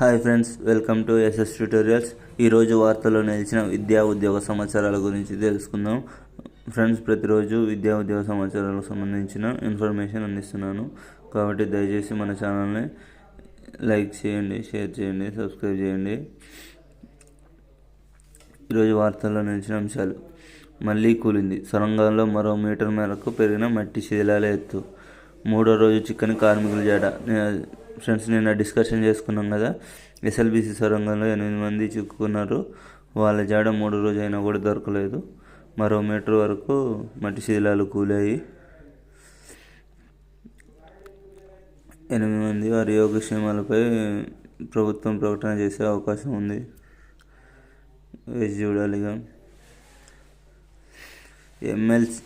Hi friends welcome to SS tutorials. ఈరోజు వార్తల్లో నిలిచిన విద్యా ఉద్యోగ సమాచారాల గురించి తెలుసుకుందాం. ఫ్రెండ్స్ ప్రతిరోజు విద్యా ఉద్యోగ సమాచారాలకు సంబంధించిన ఇన్ఫర్మేషన్ అందిస్తున్నాను. కాబట్టి దయచేసి మన ఛానల్ని లైక్ చేయండి షేర్ చేయండి సబ్స్క్రైబ్ చేయండి. ఈరోజు వార్తల్లో నిలిచిన అంశాలు. మళ్ళీ కూలింది. సొరంగంలో మరో మీటర్ మేరకు పెరిగిన మట్టి శిథిలాల ఎత్తు. మూడో రోజు చిక్కని కార్మికుల జాడ. ఫ్రెండ్స్ నిన్న డిస్కషన్ చేసుకున్నాం కదా. ఎస్ఎల్బిసి సొరంగంలో ఎనిమిది మంది చిక్కుకున్నారు. వాళ్ళ జాడ మూడు రోజు అయినా కూడా దొరకలేదు. మరో మీటర్ వరకు మట్టి శిథిలాలు కూలాయి. ఎనిమిది మంది వారి యోగక్షేమాలపై ప్రభుత్వం ప్రకటన చేసే అవకాశం ఉంది. వేసి చూడాలిగా. ఎమ్మెల్సీ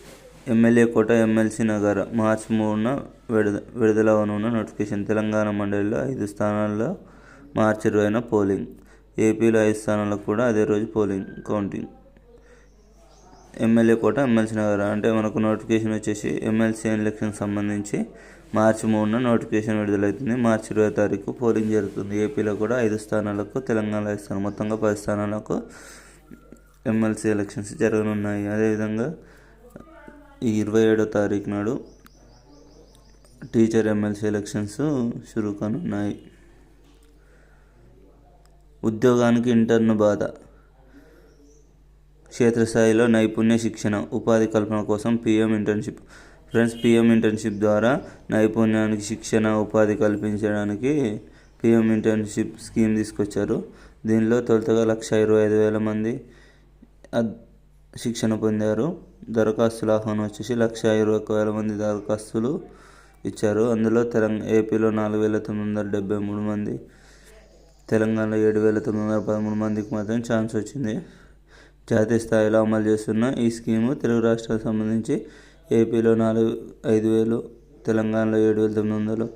ఎమ్మెల్యే కోట ఎమ్మెల్సీ నగర మార్చి మూడున విడుద విడుదల అవనున్న నోటిఫికేషన్. తెలంగాణ మండలిలో ఐదు స్థానాల్లో మార్చి ఇరవైన పోలింగ్. ఏపీలో ఐదు స్థానాలకు కూడా అదే రోజు polling counting. MLA quota MLC నగర అంటే మనకు నోటిఫికేషన్ వచ్చేసి ఎమ్మెల్సీ ఎలక్షన్ సంబంధించి మార్చి మూడున నోటిఫికేషన్ విడుదలవుతుంది. మార్చి ఇరవై తారీఖు పోలింగ్ జరుగుతుంది. ఏపీలో కూడా ఐదు స్థానాలకు తెలంగాణ ఐదు స్థానాలు మొత్తంగా పది స్థానాలకు ఎమ్మెల్సీ ఎలక్షన్స్ జరగనున్నాయి. అదేవిధంగా ఈ ఇరవై ఏడో తారీఖు నాడు టీచర్ ఎమ్మెల్సీ ఎలక్షన్స్ షురూ కానున్నాయి. ఉద్యోగానికి ఇంటర్న్ బాధ. క్షేత్రస్థాయిలో నైపుణ్య శిక్షణ ఉపాధి కల్పన కోసం PM internship. Friends PM internship ద్వారా నైపుణ్యానికి శిక్షణ ఉపాధి కల్పించడానికి పిఎం ఇంటర్న్షిప్ స్కీమ్ తీసుకొచ్చారు. దీనిలో తొలుతగా లక్ష ఇరవై ఐదు వేల మంది శిక్షణ పొందారు. దరఖాస్తుల ఆహ్వానం వచ్చేసి లక్ష ఇరవై ఒక్క వేల మంది దరఖాస్తులు ఇచ్చారు. అందులో తెలంగాణ ఏపీలో నాలుగు వేల తొమ్మిది వందల డెబ్బై మూడు మంది తెలంగాణలో ఏడు వేల తొమ్మిది వందల పదమూడు మందికి మాత్రం ఛాన్స్ వచ్చింది. జాతీయ స్థాయిలో అమలు చేస్తున్న ఈ స్కీము తెలుగు రాష్ట్రాలకు సంబంధించి ఏపీలో నాలుగు ఐదు వేలు తెలంగాణలో ఏడు వేల తొమ్మిది వందలు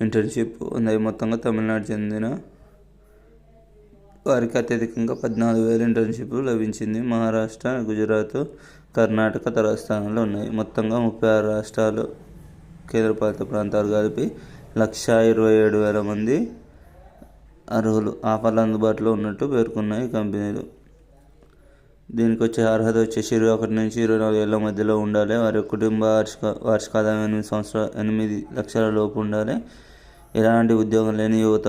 ఇంటర్న్షిప్ ఉన్నాయి. మొత్తంగా తమిళనాడు చెందిన వారికి అత్యధికంగా పద్నాలుగు వేల ఇంటర్న్షిప్ లభించింది. మహారాష్ట్ర గుజరాత్ కర్ణాటక తర్వాత స్థానంలో ఉన్నాయి. మొత్తంగా ముప్పై ఆరు రాష్ట్రాలు కేంద్రపాలిత ప్రాంతాలు కలిపి లక్ష ఇరవై ఏడు వేల మంది అర్హులు ఆఫర్లు అందుబాటులో ఉన్నట్టు పేర్కొన్నాయి కంపెనీలు. దీనికి వచ్చే అర్హత వచ్చేసి ఇరవై ఒకటి నుంచి ఇరవై నాలుగు ఏళ్ళ మధ్యలో ఉండాలి. వారి కుటుంబ వార్షిక వార్షిక ఆదాయం ఎనిమిది సంవత్సరాలు ఎనిమిది లక్షల లోపు ఉండాలి. ఎలాంటి ఉద్యోగం లేని యువత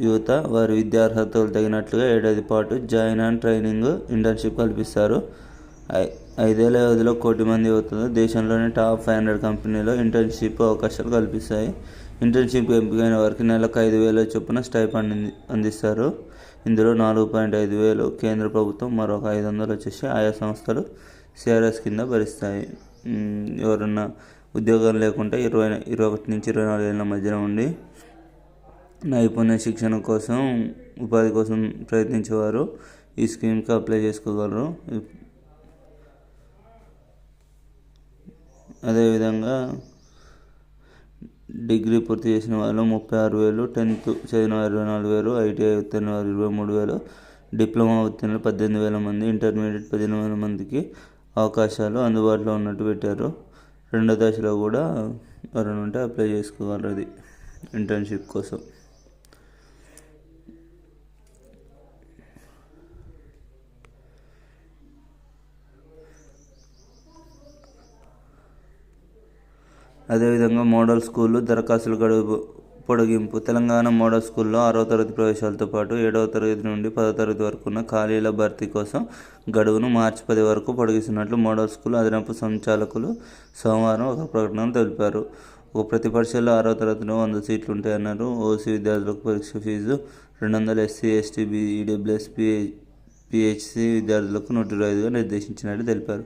యువత వారి విద్యార్హతలు తగినట్లుగా ఏడాది పాటు జాయిన్ అండ్ ట్రైనింగ్ ఇంటర్న్షిప్ కల్పిస్తారు. ఐ- ఐదేళ్ళ వ్యవధిలో కోటి మంది యువతలు దేశంలోని టాప్ ఫైవ్ హండ్రెడ్ కంపెనీలో ఇంటర్న్షిప్ అవకాశాలు కల్పిస్తాయి. ఇంటర్న్షిప్ ఎంపికైన వారికి నెలకు ఐదు వేల చొప్పున స్టైఫండ్ అంది- అందిస్తారు. ఇందులో నాలుగు పాయింట్ ఐదు వేలు కేంద్ర ప్రభుత్వం మరొక ఐదు వందలు వచ్చేసి ఆయా సంస్థలు సిఆర్ఎస్ కింద భరిస్తాయి. ఎవరన్నా ఉద్యోగం లేకుండా ఇరవై ఇరవై ఒకటి నుంచి ఇరవై నాలుగు ఏళ్ళ మధ్యన ఉండి నైపుణ్య శిక్షణ కోసం ఉపాధి కోసం ప్రయత్నించేవారు ఈ స్కీమ్కి అప్లై చేసుకోగలరు. అదేవిధంగా డిగ్రీ పూర్తి చేసిన వాళ్ళు ముప్పై ఆరు వేలు టెన్త్ చదివిన వారు ఇరవై నాలుగు వేలు ఐటీఐ ఉత్తీర్ణ వారు ఇరవై మూడు వేలు డిప్లొమా ఉత్తీర్ణులు పద్దెనిమిది వేల మంది ఇంటర్మీడియట్ పదిహేను వేల మందికి అవకాశాలు అందుబాటులో ఉన్నట్టు పెట్టారు. రెండో దశలో కూడా ఎవరైనా ఉంటే అప్లై చేసుకోగలరు అది ఇంటర్న్షిప్ కోసం. అదేవిధంగా మోడల్ స్కూళ్ళు దరఖాస్తుల గడువు పొడిగింపు తెలంగాణ మోడల్ స్కూల్లో ఆరో తరగతి ప్రవేశాలతో పాటు ఏడవ తరగతి నుండి పదో తరగతి వరకు ఉన్న ఖాళీల భర్తీ కోసం గడువును మార్చి పది వరకు పొడిగిస్తున్నట్లు మోడల్ స్కూల్ అదనపు సంచాలకులు సోమవారం ఒక ప్రకటన తెలిపారు. ఒక ప్రతి పరీక్షలో తరగతిలో వంద సీట్లు ఉంటాయన్నారు. ఓసీ విద్యార్థులకు పరీక్ష ఫీజు రెండు వందల ఎస్సీ ఎస్టీ బీఈడబ్ల్యూఎస్ పిహెచ్సి విద్యార్థులకు నూట ఇరవై ఐదుగా నిర్దేశించినట్లు తెలిపారు.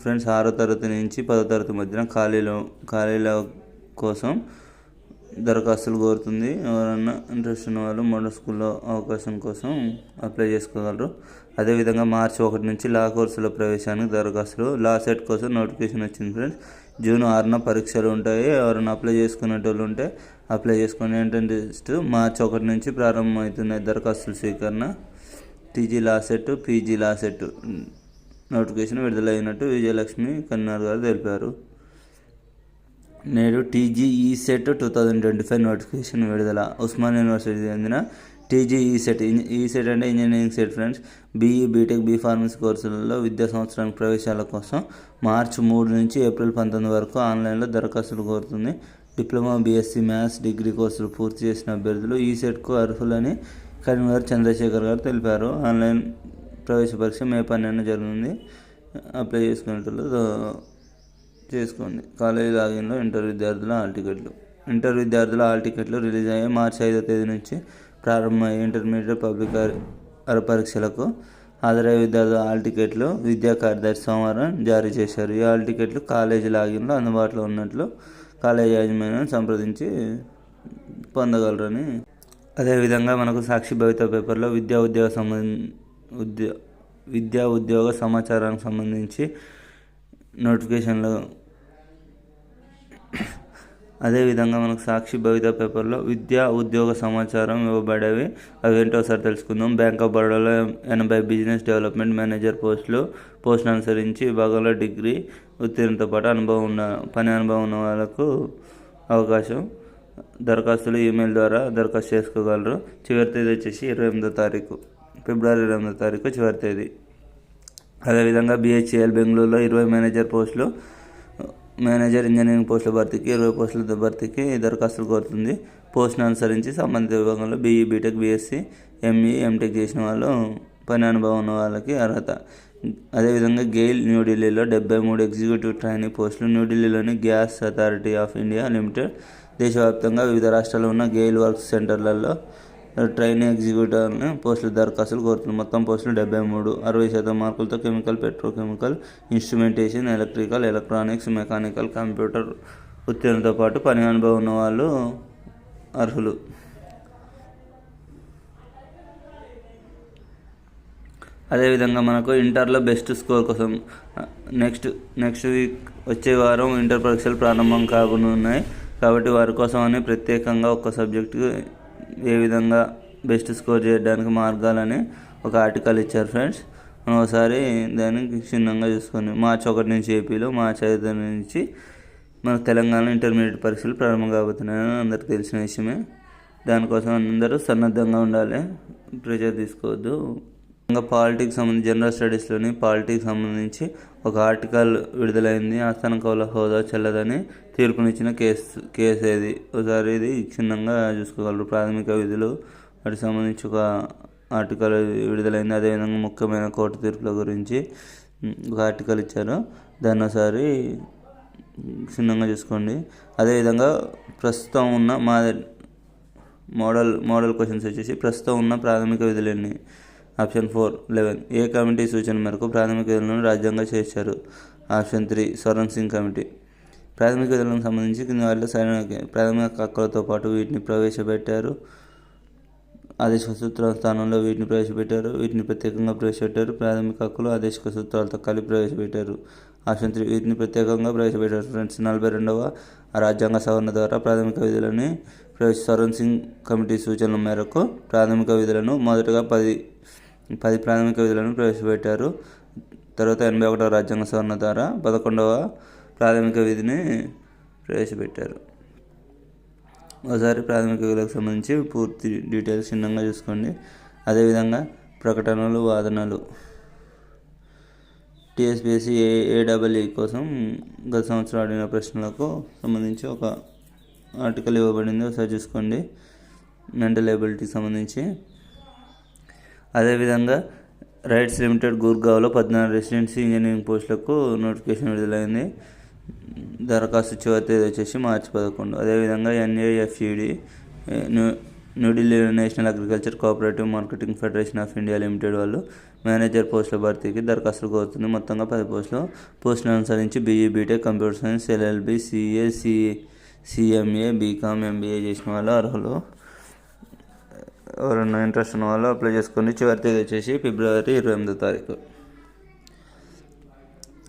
ఫ్రెండ్స్ ఆరో తరగతి నుంచి పదో తరగతి మధ్యన ఖాళీలో ఖాళీల కోసం దరఖాస్తులు కోరుతుంది. ఎవరన్నా ఇంట్రెస్ట్ ఉన్న వాళ్ళు మోడల్ స్కూల్లో అవకాశం కోసం అప్లై చేసుకోగలరు. అదేవిధంగా మార్చి ఒకటి నుంచి లా కోర్సుల ప్రవేశానికి దరఖాస్తులు లా సెట్ కోసం నోటిఫికేషన్ వచ్చింది ఫ్రెండ్స్. జూన్ ఆరున పరీక్షలు ఉంటాయి. ఎవరైనా అప్లై చేసుకునేటోళ్ళు ఉంటే అప్లై చేసుకుని ఏంటంటే మార్చి ఒకటి నుంచి ప్రారంభమవుతున్నాయి దరఖాస్తుల స్వీకరణ TG law CET PG law CET notification విడుదలైనట్టు Vijayalakshmi కన్నార్ గారు తెలిపారు. నేడు TGE CET two thousand twenty five notification విడుదల. ఉస్మాన్ యూనివర్సిటీకి చెందిన టీజీఈ సెట్ ఈ సెట్ అంటే engineering CET friends. BE BTech B pharmacy కోర్సులలో విద్యా సంవత్సరానికి ప్రవేశాల కోసం మార్చి మూడు నుంచి ఏప్రిల్ పంతొమ్మిది వరకు ఆన్లైన్లో దరఖాస్తులు కోరుతుంది. డిప్లొమా బీఎస్సీ మ్యాథ్స్ డిగ్రీ కోర్సులు పూర్తి చేసిన అభ్యర్థులు ఈ సెట్కు అర్హులని కన్వీనర్ చంద్రశేఖర్ గారు తెలిపారు. ఆన్లైన్ ప్రవేశ పరీక్ష మే పన్నెండున జరుగుతుంది. అప్లై చేసుకునేటప్పుడు చేసుకోండి. కాలేజీ లాగిన్లో ఇంటర్ విద్యార్థుల హాల్ టికెట్లు. ఇంటర్ విద్యార్థుల హాల్ టికెట్లు రిలీజ్ అయ్యాయి మార్చి ఐదో తేదీ నుంచి ప్రారంభమయ్యే ఇంటర్మీడియట్ పబ్లిక్ అర పరీక్షలకు హాజరయ్యే విద్యార్థుల హాల్ టికెట్లు విద్యా కార్యదర్శి సోమవారం జారీ చేశారు. ఈ హాల్ టికెట్లు కాలేజీ లాగిన్లో అందుబాటులో ఉన్నట్లు కాలేజీ యాజమాన్యం సంప్రదించి పొందగలరని. అదేవిధంగా మనకు సాక్షి భవిత పేపర్లో విద్యా ఉద్యోగ సంబంధ ఉద్యో విద్యా ఉద్యోగ సమాచారానికి సంబంధించి నోటిఫికేషన్లు. అదేవిధంగా మనకు సాక్షి భవిత పేపర్లో విద్యా ఉద్యోగ సమాచారం ఇవ్వబడేవి. అవి ఏంటో ఒకసారి తెలుసుకుందాం. బ్యాంక్ ఆఫ్ బరోడాలో ఎనభై బిజినెస్ డెవలప్మెంట్ మేనేజర్ పోస్టులు పోస్ట్ అనుసరించి విభాగంలో డిగ్రీ ఉత్తీర్ణతో పాటు అనుభవం ఉన్న పని అనుభవం ఉన్న వాళ్ళకు అవకాశం. దరఖాస్తులు ఈమెయిల్ ద్వారా దరఖాస్తు చేసుకోగలరు. చివరి తేదీ వచ్చేసి ఇరవై ఎనిమిదో తారీఖు. ఫిబ్రవరి రెండో తారీఖు చివరి తేదీ. అదేవిధంగా బిహెచ్ఎల్ బెంగళూరులో ఇరవై మేనేజర్ పోస్టులు మేనేజర్ ఇంజనీరింగ్ పోస్టుల భర్తీకి ఇరవై పోస్టుల భర్తీకి దరఖాస్తులు కోరుతుంది. పోస్టును అనుసరించి సంబంధిత విభాగంలో BE BTech BSc ME MTech చేసిన వాళ్ళు పని అనుభవం ఉన్న వాళ్ళకి అర్హత. అదేవిధంగా గెయిల్ న్యూఢిల్లీలో డెబ్బై మూడు ఎగ్జిక్యూటివ్ ట్రైనింగ్ పోస్టులు న్యూఢిల్లీలోని gas authority of India limited. దేశవ్యాప్తంగా వివిధ రాష్ట్రాల్లో ఉన్న గెయిల్ వర్క్స్ సెంటర్లలో ట్రైన్ ఎగ్జిక్యూటర్ని పోస్టుల దరఖాస్తులు కోరుతుంది. మొత్తం పోస్టులు డెబ్బై మూడు అరవై శాతం మార్కులతో chemical petrochemical instrumentation electrical electronics mechanical computer ఉత్తీర్ణతో పాటు పని అనుభవం ఉన్న వాళ్ళు అర్హులు. అదేవిధంగా మనకు ఇంటర్లో బెస్ట్ స్కోర్ కోసం నెక్స్ట్ నెక్స్ట్ వీక్ వచ్చే వారం ఇంటర్ పరీక్షలు ప్రారంభం కానున్నాయి కాబట్టి వారి కోసం అని ప్రత్యేకంగా ఒక సబ్జెక్టు ఏ విధంగా బెస్ట్ స్కోర్ చేయడానికి మార్గాలని ఒక ఆర్టికల్ ఇచ్చారు ఫ్రెండ్స్ మనం ఒకసారి దాన్ని క్షుణ్ణంగా చూసుకొని మార్చి ఒకటి నుంచి ఏపీలో మార్చి ఐదు నుంచి మన తెలంగాణ ఇంటర్మీడియట్ పరీక్షలు ప్రారంభం కాబోతున్నాయని అందరికీ తెలిసిన విషయమే. దానికోసం అందరూ సన్నద్ధంగా ఉండాలి. ప్రెషర్ తీసుకోవద్దు. ఇంకా పాలిటిక్స్ సంబంధించి జనరల్ స్టడీస్లోని పాలిటిక్స్ సంబంధించి ఒక ఆర్టికల్ విడుదలైంది. ఆస్థాన కౌల హోదా చెల్లదని తీర్పునిచ్చిన కేసు కేసు ఏది? ఒకసారి ఇది క్షుణ్ణంగా చూసుకోగలరు. ప్రాథమిక విధులు వాటికి సంబంధించి ఒక ఆర్టికల్ విడుదలైంది. అదేవిధంగా ముఖ్యమైన కోర్టు తీర్పుల గురించి ఒక ఆర్టికల్ ఇచ్చారు. దాన్ని ఒకసారి క్షుణ్ణంగా చూసుకోండి. అదేవిధంగా ప్రస్తుతం ఉన్న మా మోడల్ మోడల్ క్వశ్చన్స్ వచ్చేసి ప్రస్తుతం ఉన్న ప్రాథమిక విధులన్నీ. Option four eleven. ఏ కమిటీ సూచన మేరకు ప్రాథమిక విధులను రాజ్యాంగ చేర్చారు? Option three Swaran Singh committee. ప్రాథమిక విధులకు సంబంధించి కింద వాటిలో సరైన ప్రాథమిక హక్కులతో పాటు వీటిని ప్రవేశపెట్టారు. ఆదేశిక సూత్రాల స్థానంలో వీటిని ప్రవేశపెట్టారు. వీటిని ప్రత్యేకంగా ప్రవేశపెట్టారు. ప్రాథమిక హక్కులు ఆదేశిక సూత్రాలతో కలిపి ప్రవేశపెట్టారు. ఆప్షన్ త్రీ వీటిని ప్రత్యేకంగా ప్రవేశపెట్టారు. ఫ్రెండ్స్ నలభై రెండవ రాజ్యాంగ సవరణ ద్వారా ప్రాథమిక విధులని ప్రవేశ స్వరణ్ సింగ్ కమిటీ సూచనల మేరకు ప్రాథమిక విధులను మొదటగా పది పది ప్రాథమిక విధులను ప్రవేశపెట్టారు. తర్వాత ఎనభై ఒకటవ రాజ్యాంగ సవరణ ద్వారా పదకొండవ ప్రాథమిక విధిని ప్రవేశపెట్టారు. ఒకసారి ప్రాథమిక విధులకు సంబంధించి పూర్తి డీటెయిల్స్ చిన్నంగా చూసుకోండి. అదేవిధంగా ప్రకటనలు వాదనలు. టీఎస్పీఎస్సీ ఏ ఏడబ్ల్యూ కోసం గత సంవత్సరం అడిగిన ప్రశ్నలకు సంబంధించి ఒక ఆర్టికల్ ఇవ్వబడింది. ఒకసారి చూసుకోండి. మెంటల్ ఎబిలిటీకి సంబంధించి అదేవిధంగా రైట్స్ లిమిటెడ్ గుర్గావ్లో పద్నాలుగు రెసిడెన్సీ ఇంజనీరింగ్ పోస్టులకు నోటిఫికేషన్ విడుదలైంది. దరఖాస్తు చివరి తేదీ వచ్చేసి మార్చి పదకొండు. అదేవిధంగా NAFED new New Delhi national agriculture cooperative marketing federation of India limited వాళ్ళు మేనేజర్ పోస్టుల భర్తీకి దరఖాస్తులు కోరుతుంది. మొత్తంగా పది పోస్టులు పోస్టులను అనుసరించి BE BTech computer science LLB CA CA CMA BCom MBA చేసిన వాళ్ళు అర్హులు. ఎవరైనా ఇంట్రెస్ట్ ఉన్న వాళ్ళు అప్లై చేసుకొని చివరి తేదీ వచ్చేసి ఫిబ్రవరి ఇరవై ఎనిమిదో తారీఖు.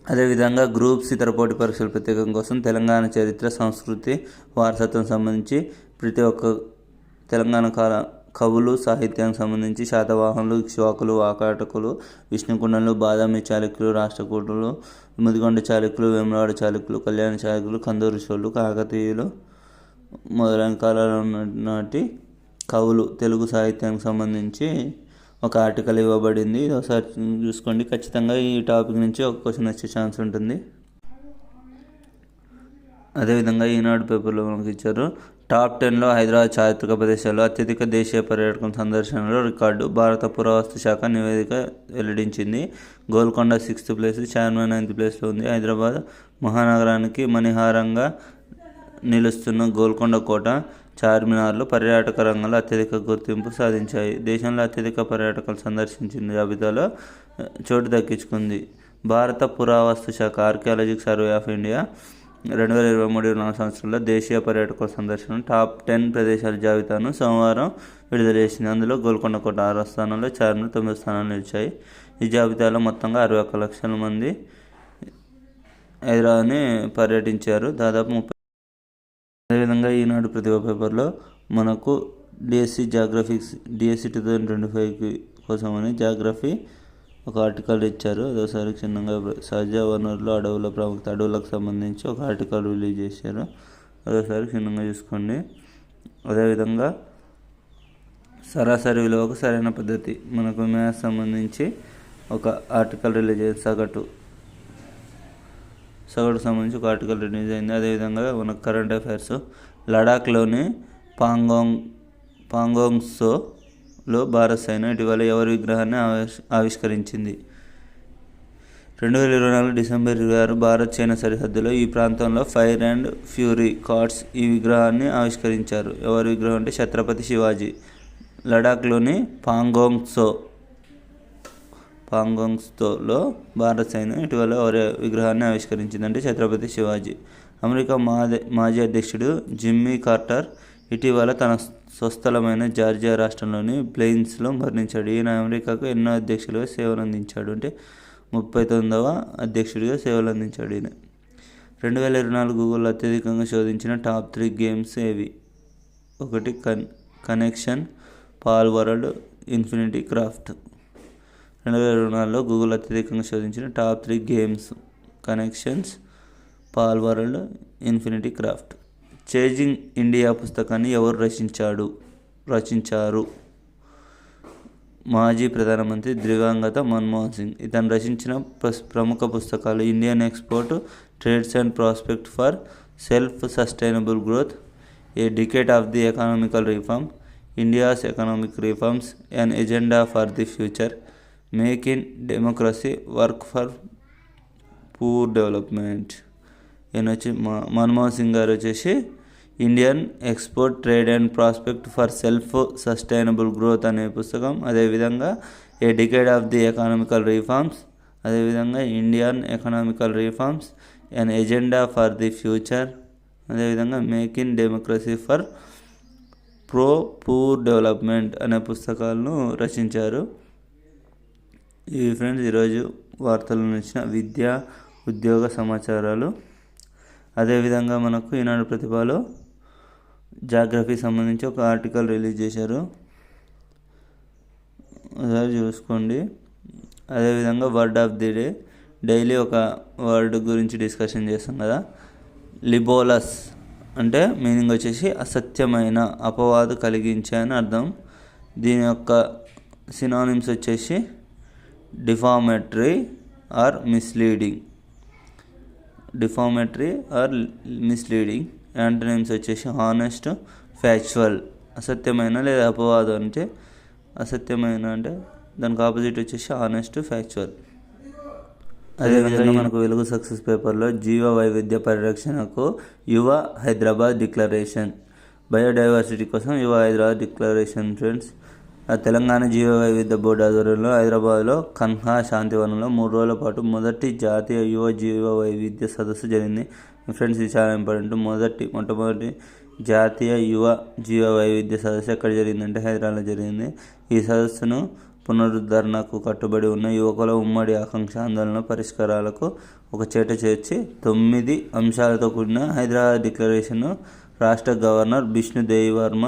అదేవిధంగా గ్రూప్స్ ఇతర పోటీ పరీక్షల ప్రత్యేకం కోసం తెలంగాణ చరిత్ర సంస్కృతి వారసత్వం సంబంధించి ప్రతి ఒక్క తెలంగాణ కాల కవులు సాహిత్యానికి సంబంధించి శాతవాహనులు ఇక్ష్వాకులు వాకాటకులు విష్ణుకుండలు బాదామి చాళుక్యులు రాష్ట్రకూటులు ముదిగొండ చాళుక్యులు వేములవాడ చాళుక్యులు కళ్యాణ చాళుక్యులు కందూరు చోళులు కాకతీయులు మొదలైన కాలాల నాటి కవులు తెలుగు సాహిత్యానికి సంబంధించి ఒక ఆర్టికల్ ఇవ్వబడింది. ఇది ఒకసారి చూసుకోండి. ఖచ్చితంగా ఈ టాపిక్ నుంచి ఒక క్వశ్చన్ వచ్చే ఛాన్స్ ఉంటుంది. అదేవిధంగా ఈనాడు పేపర్లో మనకి ఇచ్చారు టాప్ టెన్లో హైదరాబాద్ చారిత్రక ప్రదేశాల్లో అత్యధిక దేశీయ పర్యాటకం సందర్శనలో రికార్డు భారత పురావస్తు శాఖ నివేదిక వెల్లడించింది. Golconda sixth place Charminar ninth ప్లేస్లో ఉంది. హైదరాబాద్ మహానగరానికి మణిహారంగా నిలుస్తున్న గోల్కొండ కోట చార్మినార్లు పర్యాటక రంగంలో అత్యధిక గుర్తింపు సాధించాయి. దేశంలో అత్యధిక పర్యాటకులు సందర్శించిన జాబితాలో చోటు దక్కించుకుంది. భారత పురావస్తు శాఖ ఆర్కియాలజిక్ సర్వే ఆఫ్ ఇండియా రెండు వేల ఇరవై మూడు ఇరవై నాలుగు సంవత్సరంలో దేశీయ పర్యాటకుల సందర్శన టాప్ టెన్ ప్రదేశాల జాబితాను సోమవారం విడుదల చేసింది. అందులో గోల్కొండ కోట ఆరో స్థానంలో చార్మినార్ తొమ్మిది స్థానాలు నిలిచాయి. ఈ జాబితాలో మొత్తంగా అరవై ఒక్క లక్షల మంది హైదరాబాద్ని పర్యటించారు. దాదాపు ముప్పై అదేవిధంగా ఈనాడు ప్రతిభ పేపర్లో మనకు DSC జాగ్రఫిక్స్ DSC two thousand twenty ఫైవ్కి కోసమని జాగ్రఫీ ఒక ఆర్టికల్ ఇచ్చారు. అదోసారి క్షుణ్ణంగా సహజ వనరులు అడవుల ప్రాముఖ్యత అడవులకు సంబంధించి ఒక ఆర్టికల్ రిలీజ్ చేశారు. అదోసారి క్షుణ్ణంగా చూసుకోండి. అదేవిధంగా సరాసరి విలువకు సరైన పద్ధతి మనకు మ్యాథ్స్ సంబంధించి ఒక ఆర్టికల్ రిలీజ్ సగటు సగటుకు సంబంధించి ఒక ఆర్టికల్ రిలీజ్ అయింది. అదేవిధంగా మన కరెంట్ అఫైర్స్ లడాఖ్లోని పాంగోంగ్ పాంగోంగ్సోలో భారత్ సైన్యం ఇటీవల ఎవరి విగ్రహాన్ని ఆవిష్ ఆవిష్కరించింది? రెండు వేల ఇరవై నాలుగు డిసెంబర్ ఇరవై ఆరు భారత్ చైనా సరిహద్దులో ఈ ప్రాంతంలో ఫైర్ అండ్ ఫ్యూరీ కార్డ్స్ ఈ విగ్రహాన్ని ఆవిష్కరించారు. ఎవరి విగ్రహం అంటే ఛత్రపతి శివాజీ. లడాఖ్లోని పాంగోంగ్సో పాంగోంగ్స్తోలో భారత సైన్యం ఇటీవల ఎవరి విగ్రహాన్ని ఆవిష్కరించిందంటే ఛత్రపతి శివాజీ. అమెరికా మాజీ మాజీ అధ్యక్షుడు జిమ్మీ కార్టర్ ఇటీవల తన స్వస్థలమైన జార్జియా రాష్ట్రంలోని ప్లెయిన్స్లో మరణించాడు. ఈయన అమెరికాకు ఎన్నో అధ్యక్షులుగా సేవలు అందించాడు అంటే ముప్పై తొమ్మిదవ అధ్యక్షుడిగా సేవలు అందించాడు ఈయన. రెండు వేల ఇరవై నాలుగు గూగుల్ అత్యధికంగా శోధించిన టాప్ త్రీ గేమ్స్ ఏవి? ఒకటి కన్ connection Palworld infinity craft. రెండు వేల ఇరవై నాలుగులో గూగుల్ అత్యధికంగా శోధించిన top three games Connections Palworld Infinity Craft chasing India పుస్తకాన్ని ఎవరు రచించాడు? రచించారు? మాజీ ప్రధానమంత్రి దివంగత మన్మోహన్ సింగ్. ఇతను రచించిన ప్రస్- ప్రముఖ పుస్తకాలు Indian export trades and prospect for self sustainable growth a decade of the economical reform India's economic reforms and agenda for the future make in democracy work for poor development ఈయన వచ్చి మ- మన్మోహన్ సింగ్ గారు వచ్చేసి Indian export trade and prospect for self sustainable growth అనే పుస్తకం. అదేవిధంగా a decade of the economical reforms అదేవిధంగా Indian economical reforms and agenda for the future అదేవిధంగా make in democracy for pro poor development అనే పుస్తకాలను రచించారు. ఇవి ఫ్రెండ్స్ ఈరోజు వార్తల నుంచి విద్య ఉద్యోగ సమాచారాలు. అదేవిధంగా మనకు ఈనాడు ప్రతిభలో జాగ్రఫీ సంబంధించి ఒక ఆర్టికల్ రిలీజ్ చేశారు. ఒకసారి చూసుకోండి. అదేవిధంగా word of the day. Daily ఒక వర్డ్ గురించి డిస్కషన్ చేస్తాం కదా. లిబోలస్ అంటే మీనింగ్ వచ్చేసి అసత్యమైన అపవాదు కలిగించే అని అర్థం. దీని యొక్క సినానిమ్స్ వచ్చేసి defamatory or misleading. Defamatory or misleading. Antonyms వచ్చేసి హానెస్ట్ ఫ్యాక్చువల్ అసత్యమైన లేదా అపవాదం అంటే అసత్యమైన అంటే దానికి ఆపోజిట్ వచ్చేసి హానెస్ట్ ఫ్యాక్చువల్. అదేవిధంగా మనకు వెలుగు సక్సెస్ పేపర్లో జీవ వైవిధ్య పరిరక్షణకు యువ హైదరాబాద్ డిక్లరేషన్. బయోడైవర్సిటీ కోసం యువ హైదరాబాద్ డిక్లరేషన్ ఫ్రెండ్స్. తెలంగాణ జీవ వైవిధ్య బోర్డు ఆధ్వర్యంలో హైదరాబాద్లో కన్హా శాంతివనంలో మూడు రోజుల పాటు మొదటి జాతీయ యువ జీవ వైవిధ్య సదస్సు జరిగింది. ఫ్రెండ్స్ ఇది చాలా ఇంపార్టెంట్. మొదటి మొట్టమొదటి జాతీయ యువ జీవ వైవిధ్య సదస్సు ఎక్కడ జరిగిందంటే హైదరాబాద్లో జరిగింది. ఈ సదస్సును పునరుద్ధరణకు కట్టుబడి ఉన్న యువకుల ఉమ్మడి ఆకాంక్ష ఆందోళన పరిష్కారాలకు ఒక చేట చేర్చి తొమ్మిది అంశాలతో కూడిన హైదరాబాద్ డిక్లరేషన్ను రాష్ట్ర గవర్నర్ బిష్ణుదేవి వర్మ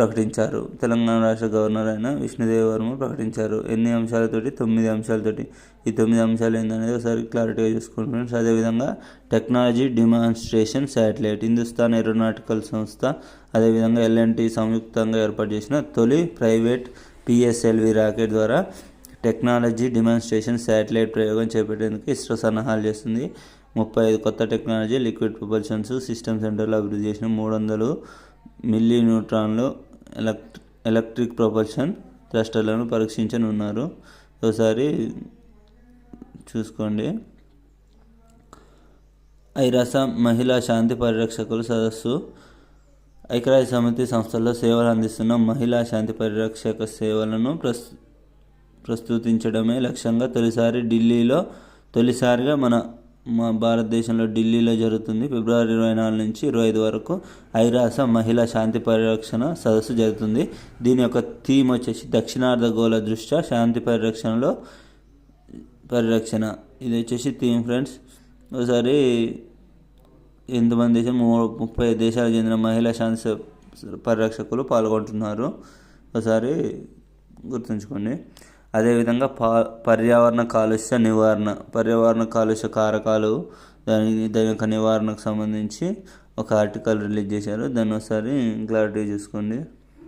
ప్రకటించారు. తెలంగాణ రాష్ట్ర గవర్నర్ అయిన విష్ణుదేవ్ వర్మ ప్రకటించారు. ఎన్ని అంశాలతోటి? తొమ్మిది అంశాలతోటి. ఈ తొమ్మిది అంశాలు ఏందనేది ఒకసారి క్లారిటీగా చూసుకోండి ఫ్రెండ్స్ అదేవిధంగా technology demonstration satellite Hindustan aeronautical సంస్థ అదేవిధంగా ఎల్ఎన్టీ సంయుక్తంగా ఏర్పాటు చేసిన తొలి ప్రైవేట్ పిఎస్ఎల్వి రాకెట్ ద్వారా టెక్నాలజీ డిమాన్స్ట్రేషన్ శాటిలైట్ ప్రయోగం చేపట్టేందుకు ఇస్రో సన్నాహాలు చేస్తుంది. ముప్పై ఐదు కొత్త టెక్నాలజీ లిక్విడ్ ప్రొపల్షన్స్ సిస్టమ్ సెంటర్లో అభివృద్ధి చేసిన మూడు వందలు మిల్లీ న్యూట్రాన్లు ఎలక్ట్ ఎలక్ట్రిక్ ప్రొపల్షన్ థ్రస్టర్లను పరీక్షించనున్నారు. ఒకసారి చూసుకోండి. ఐరాస మహిళా శాంతి పరిరక్షకుల సదస్సు. ఐక్యరాజ్య సమితి సంస్థల్లో సేవలు అందిస్తున్న మహిళా శాంతి పరిరక్షక సేవలను ప్రస్ ప్రస్తుతించడమే లక్ష్యంగా తొలిసారి ఢిల్లీలో తొలిసారిగా మన మా భారతదేశంలో ఢిల్లీలో జరుగుతుంది. ఫిబ్రవరి ఇరవై నాలుగు నుంచి ఇరవై ఐదు వరకు ఐరాస మహిళా శాంతి పరిరక్షణ సదస్సు జరుగుతుంది. దీని యొక్క థీమ్ వచ్చేసి దక్షిణార్ధగోళ దృష్ట్యా శాంతి పరిరక్షణలో పరిరక్షణ. ఇది వచ్చేసి థీమ్ ఫ్రెండ్స్. ఒకసారి ఎంతమంది దేశం ముప్పై దేశాలకు చెందిన మహిళా శాంతి పరిరక్షకులు పాల్గొంటున్నారు. ఒకసారి గుర్తుంచుకోండి. అదేవిధంగా పా పర్యావరణ కాలుష్య నివారణ పర్యావరణ కాలుష్య కారకాలు దాని దాని యొక్క నివారణకు సంబంధించి ఒక ఆర్టికల్ రిలీజ్ చేశారు. దాన్ని ఒకసారి క్లారిటీ చూసుకోండి.